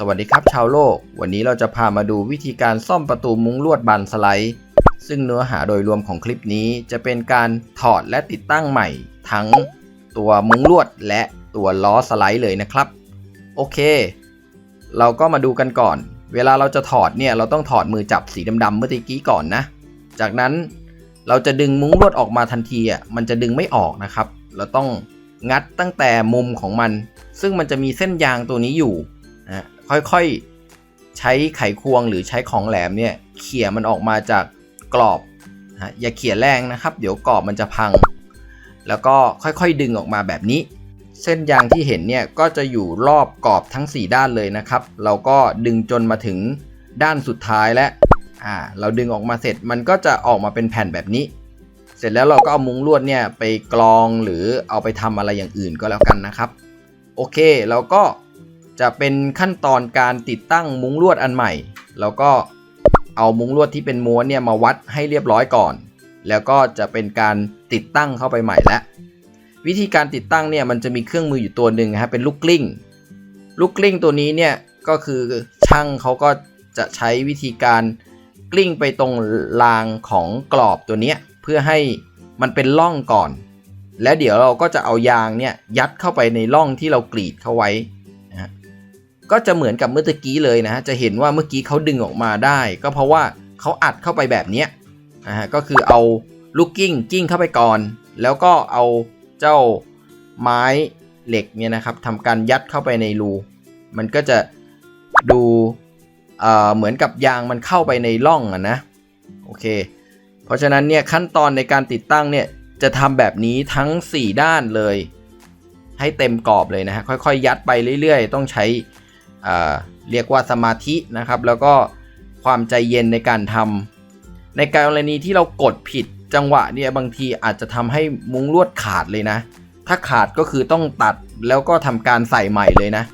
สวัสดีครับชาวโลก วันนี้เราจะพามาดูวิธีการซ่อมประตูมุ้งลวดบานสไลด์ ซึ่งเนื้อหาโดยรวมของคลิปนี้จะเป็นการถอดและติดตั้งใหม่ ทั้งตัวมุ้งลวดและตัวล้อสไลด์เลยนะครับ โอเค เราก็มาดูกันก่อน เวลาเราจะถอดเนี่ยเราต้องถอดมือจับสีดำๆเมื่อกี้ก่อนนะ จากนั้นเราจะดึงมุ้งลวดออกมาทันทีอะมันจะดึงไม่ออกนะครับ เราต้องงัดตั้งแต่มุมของมัน ซึ่งมันจะมีเส้นยางตัวนี้อยู่ ค่อยๆ ใช้ไขควงหรือใช้ของแหลมเนี่ยเขี่ยมันออกมาจากกรอบนะอย่าเขี่ยแรงนะครับ เดี๋ยวกรอบมันจะพัง แล้วก็ค่อยๆดึงออกมาแบบนี้ เส้นยางที่เห็นเนี่ยก็จะอยู่รอบกรอบทั้ง 4 ด้านเลยนะครับ เราก็ดึงจนมาถึงด้านสุดท้ายแล้วอ่าเราดึงออกมาเสร็จมันก็จะออกมาเป็นแผ่นแบบนี้ เสร็จแล้วเราก็เอามุ้งลวดเนี่ยไปกรองหรือเอาไปทำอะไรอย่างอื่นก็แล้วกันนะครับ โอเคเราก็ จะเป็นขั้นตอนการติดตั้งมุ้งลวดอันใหม่เราก็เอามุ้งลวดที่เป็นม้วนเนี่ยมาวัดให้เรียบร้อยก่อน แล้วก็จะเป็นการติดตั้งเข้าไปใหม่แล้ววิธีการติดตั้งเนี่ยมันจะมีเครื่องมืออยู่ตัวหนึ่งนะฮะเป็นลูกกลิ้ง ลูกกลิ้งตัวนี้เนี่ยก็คือช่างเขาก็จะใช้วิธีการกลิ้งไปตรงรางของกรอบตัวเนี้ยเพื่อให้มันเป็นร่องก่อน แล้วเดี๋ยวเราก็จะเอายางเนี่ยยัดเข้าไปในร่องที่เรากรีดเข้าไว้ ก็จะเหมือนกับเมื่อตะกี้เลยนะฮะจะเห็นว่าเมื่อกี้เขาดึงออกมาได้ ก็เพราะว่าเขาอัดเข้าไปแบบนี้นะฮะก็คือเอาลูกกิ้งกิ้งเข้าไปก่อน แล้วก็เอาเจ้าไม้เหล็กเนี่ยนะครับทำการยัดเข้าไปในรู มันก็จะดูเอ่อเหมือนกับยางมันเข้าไปในร่องอะนะโอเค เพราะฉะนั้นเนี่ยขั้นตอนในการติดตั้งเนี่ยจะทำแบบนี้ทั้ง 4 ด้านเลย ให้เต็มกรอบเลยนะฮะค่อยๆ ยัดไปเรื่อยๆ ต้องใช้ เรียกว่าสมาธินะครับ แล้วก็ความใจเย็นในการทำในกรณีที่เรากดผิดจังหวะเนี่ยบางทีอาจจะทำให้มุ้งลวดขาดเลยนะ ถ้าขาดก็คือต้องตัดแล้วก็ทำการใส่ใหม่เลยนะ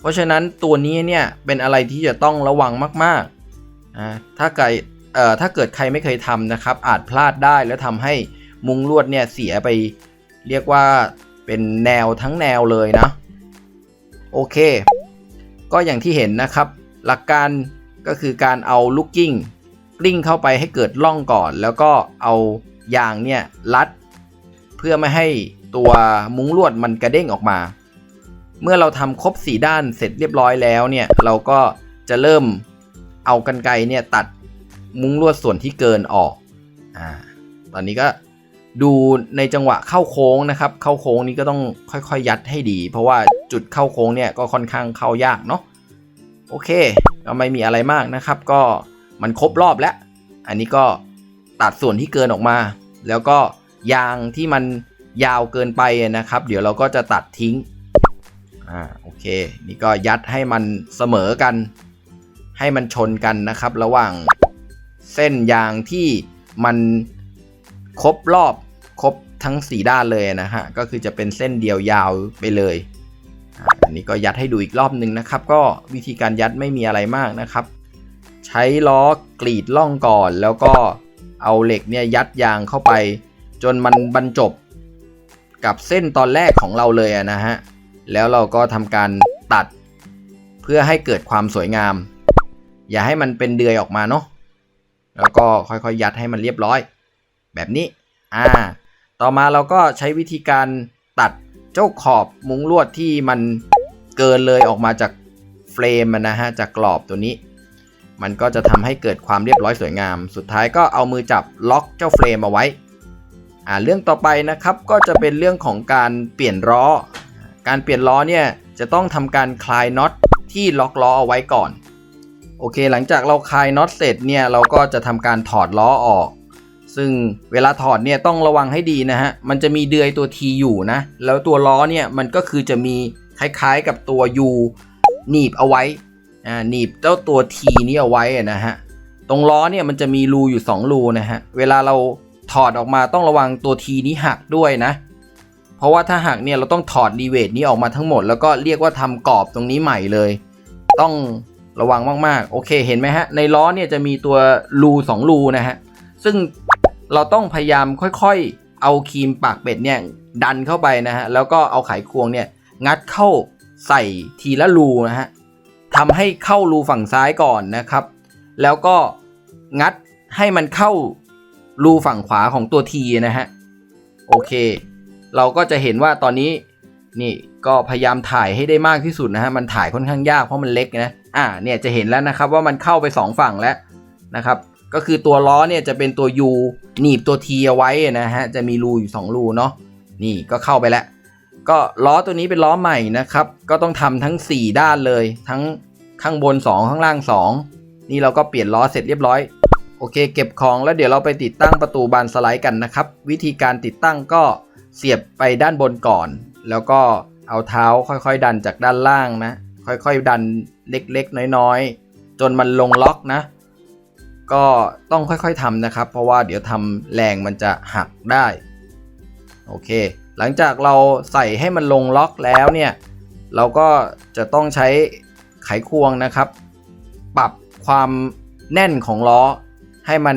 เพราะฉะนั้นตัวนี้เนี่ยเป็นอะไรที่จะต้องระวังมากๆอ่าถ้าเกิดเอ่อถ้าเกิดใครไม่เคยทำนะครับ อาจพลาดได้แล้วทำให้มุ้งลวดเนี่ยเสียไป เรียกว่าเป็นแนวทั้งแนวเลยนะ โอเค ก็อย่างที่เห็นนะครับ หลักการก็คือการเอาลูกกิ้งกลิ้งเข้าไปให้เกิดร่องก่อน แล้วก็เอายางเนี่ยรัด เพื่อไม่ให้ตัวมุ้งลวดมันกระเด้งออกมา เมื่อเราทำครบสีด้านเสร็จเรียบร้อยแล้วเนี่ยเราก็จะเริ่มเอากันไกรเนี่ยตัดมุ้งลวดส่วนที่เกินออกอ่าตอนนี้ก็ ดูในจังหวะเข้าโค้งนะครับ เข้าโค้งนี้ก็ต้องค่อยๆยัดให้ดี เพราะว่าจุดเข้าโค้งเนี่ยก็ค่อนข้างเข้ายากเนาะโอเคก็ไม่มีอะไรมากนะครับ ก็มันครบรอบแล้ว อันนี้ก็ตัดส่วนที่เกินออกมา แล้วก็ยางที่มันยาวเกินไปนะครับ เดี๋ยวเราก็จะตัดทิ้งอ่าโอเค นี่ก็ยัดให้มันเสมอกัน ให้มันชนกันนะครับ ระหว่างเส้นยางที่มันครบรอบ ครบทั้ง 4 ด้านเลยนะฮะ ก็คือจะเป็นเส้นเดียวยาวไปเลยอันนี้ก็ยัดให้ดูอีกรอบหนึ่งนะครับ ก็วิธีการยัดไม่มีอะไรมากนะครับ ใช้ล้อกรีดล่องก่อน แล้วก็เอาเหล็กเนี่ยยัดยางเข้าไป จนมันบรรจบกับเส้นตอนแรกของเราเลยนะฮะ แล้วเราก็ทำการตัดเพื่อให้เกิดความสวยงาม อย่าให้มันเป็นเดือยออกมาเนาะแล้วก็ค่อยๆยัดให้มันเรียบร้อย แบบนี้ อ่า ต่อมาเราก็ใช้วิธีการตัดเจ้าขอบมุ้งลวดที่มันเกินเลยออกมาจากเฟรมนะฮะจากกรอบตัวนี้ มันก็จะทำให้เกิดความเรียบร้อยสวยงาม สุดท้ายก็เอามือจับล็อกเจ้าเฟรมเอาไว้อ่าเรื่องต่อไปนะครับก็จะเป็นเรื่องของการเปลี่ยนล้อ การเปลี่ยนล้อเนี่ยจะต้องทำการคลายน็อตที่ล็อกล้อเอาไว้ก่อนโอเค หลังจากเราคลายน็อตเสร็จเนี่ยเราก็จะทำการถอดล้อออก ซึ่งเวลาถอดเนี่ยต้องระวังให้ดีนะฮะ มันจะมีเดือยตัว T อยู่นะ แล้วตัวล้อเนี่ยมันก็คือจะมีคล้ายๆกับตัว U หนีบเอาไว้ อ่า หนีบเจ้าตัว T นี้เอาไว้นะฮะ ตรงล้อเนี่ยมันจะมีรูอยู่ 2 รูนะฮะ เวลาเราถอดออกมาต้องระวังตัว T นี้หักด้วยนะ เพราะว่าถ้าหักเนี่ยเราต้องถอดรีเวทนี้ออกมาทั้งหมด แล้วก็เรียกว่าทำกรอบตรงนี้ใหม่เลย ต้องระวังมากๆ โอเค เห็นไหมฮะ ในล้อเนี่ยจะมีตัวรูสองรูนะฮะ ซึ่ง เราต้องพยายามค่อยๆ เอาครีมปากเป็ดเนี่ยดันเข้าไปนะฮะ แล้วก็เอาไขควงเนี่ยงัดเข้าใส่ทีละรูนะฮะทำให้เข้ารูฝั่งซ้ายก่อนนะครับ แล้วก็งัดให้มันเข้ารูฝั่งขวาของตัวทีนะฮะ โอเค เราก็จะเห็นว่าตอนนี้นี่ก็พยายามถ่ายให้ได้มากที่สุดนะฮะ มันถ่ายค่อนข้างยากเพราะมันเล็กนะ อ่า เนี่ยจะเห็นแล้วนะครับว่ามันเข้าไปสองฝั่งแล้วนะครับ ก็คือตัวล้อเนี่ยจะเป็นตัว U หนีบตัว T เอาไว้นะฮะ จะมีรูอยู่ 2 รูเนาะ นี่ก็เข้าไปแล้ว ก็ล้อตัวนี้เป็นล้อใหม่นะครับ ก็ต้องทำทั้ง 4 ด้านเลย ทั้งข้างบน 2 ข้างล่าง 2 นี่เราก็เปลี่ยนล้อเสร็จเรียบร้อย โอเค เก็บของแล้วเดี๋ยวเราไปติดตั้งประตูบานสไลด์กันนะครับ วิธีการติดตั้งก็เสียบไปด้านบนก่อน แล้วก็เอาเท้าค่อยๆ ดันจากด้านล่างนะ ค่อยๆ ดันเล็กๆ น้อยๆ จนมันลงล็อกนะ ก็ต้องค่อยๆทำนะครับ เพราะว่าเดี๋ยวทำแรงมันจะหักได้ โอเค หลังจากเราใส่ให้มันลงล็อกแล้วเนี่ย เราก็จะต้องใช้ไขควงนะครับ ปรับความแน่นของล้อ ให้มัน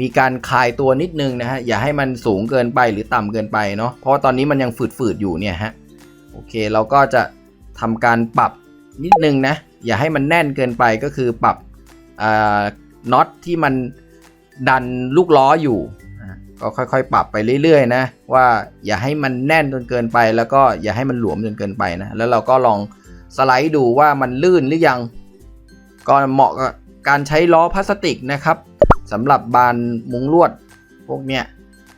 มีการคลายตัวนิดนึงนะฮะ อย่าให้มันสูงเกินไปหรือต่ำเกินไปเนาะ เพราะว่าตอนนี้มันยังฝืดๆอยู่เนี่ยฮะ โอเค เราก็จะทำการปรับนิดนึงนะ อย่าให้มันแน่นเกินไปก็คือปรับ น็อตที่มันดันลูกล้ออยู่อะก็ค่อยๆ ปรับไปเรื่อยๆนะว่าอย่าให้มันแน่นจนเกินไป แล้วก็อย่าให้มันหลวมจนเกินไปนะแล้วเราก็ลองสไลด์ดูว่ามันลื่นหรือยังก็เหมาะกับการใช้ล้อพลาสติกนะครับสำหรับบานมุงลวด พวกเนี้ย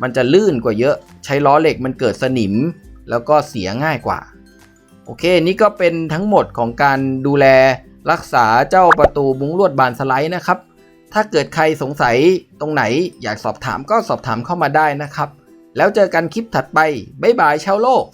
มันจะลื่นกว่าเยอะ ใช้ล้อเหล็กมันเกิดสนิม แล้วก็เสียง่ายกว่า โอเค นี่ก็เป็นทั้งหมดของการดูแลรักษาเจ้าประตูมุงลวดบานสไลด์นะครับ ถ้าเกิดใครสงสัยตรงไหนอยากสอบถามก็สอบถามเข้ามาได้นะครับ แล้วเจอกันคลิปถัดไป บ๊ายบายชาวโลก